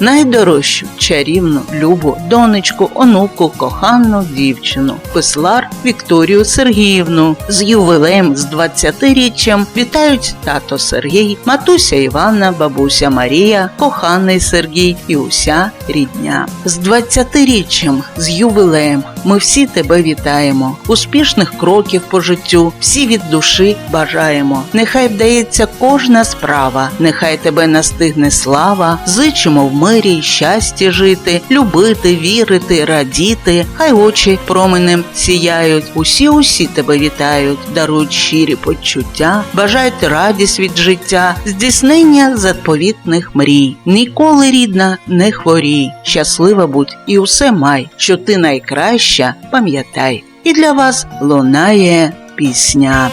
найдорожчу, чарівну, любу, донечку, онуку, кохану дівчину, Пислар Вікторію Сергіївну. З ювілеєм з 20-річчям вітають тато Сергій, матуся Івана, бабуся Марія, коханий Сергій і уся рідня. З 20-річчям, з ювілеєм ми всі тебе вітаємо. Успішних кроків по життю, всі від душі бажаємо. Нехай вдається кожна справа, нехай тебе настигне слава. Зичимо в мирі й щасті жити, любити, вірити, радіти. Хай очі променем сіяють. Усі, усі тебе вітають, дарують щирі почуття, бажають радість від життя, здійснення заповітних мрій. Ніколи рідна не хворій, щаслива будь і усе май, що ти найкраща, пам'ятай. І для вас лунає пісня.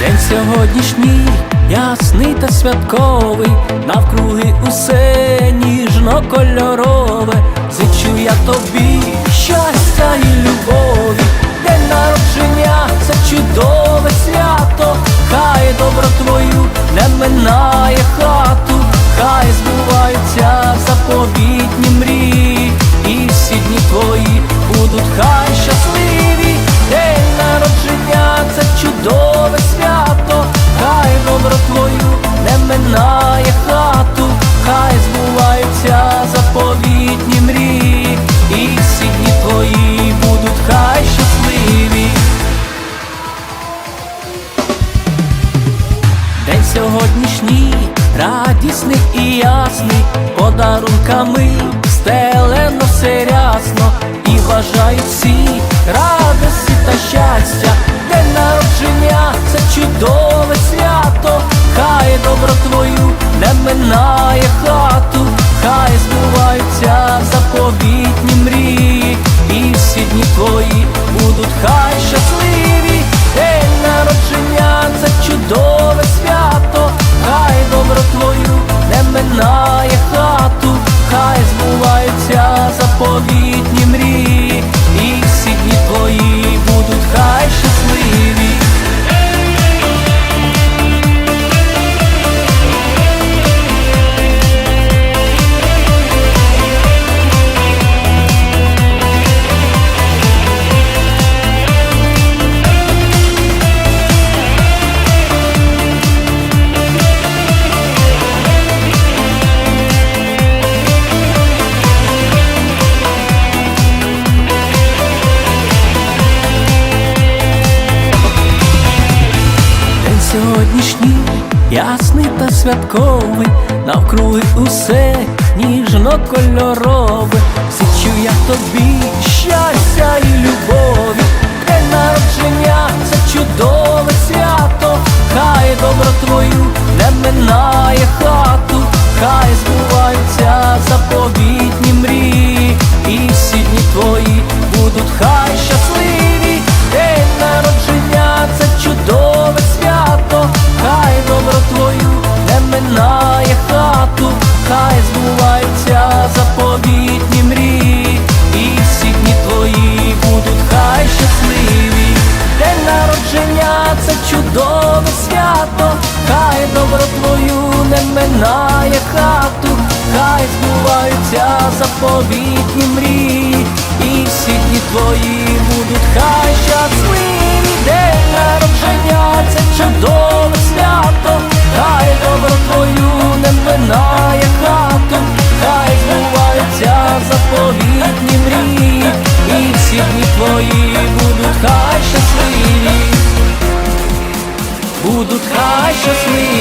День сьогоднішній ясний та святковий, навкруги усе ніжно-кольорове, зичу я тобі щастя і любові, день народження це чудове свято, хай добро твою не минає хату, хай збуваються заповітні мрії, подарунками. Стелено все рясно і бажають всі радості збуваються ясний та святковий, навкруги усе ніжно-кольорове, Зичу я тобі щастя і любові, день народження це чудове свято, хай добро твою не минає хату, хай збуваються заповітні заповітні мрії, і всі дні твої будуть хай щасливі. День народження це чудове свято, хай добро твою не минає хату, хай збуваються заповітні мрії, і всі дні твої будуть хай щасливі, будуть хай щасливі.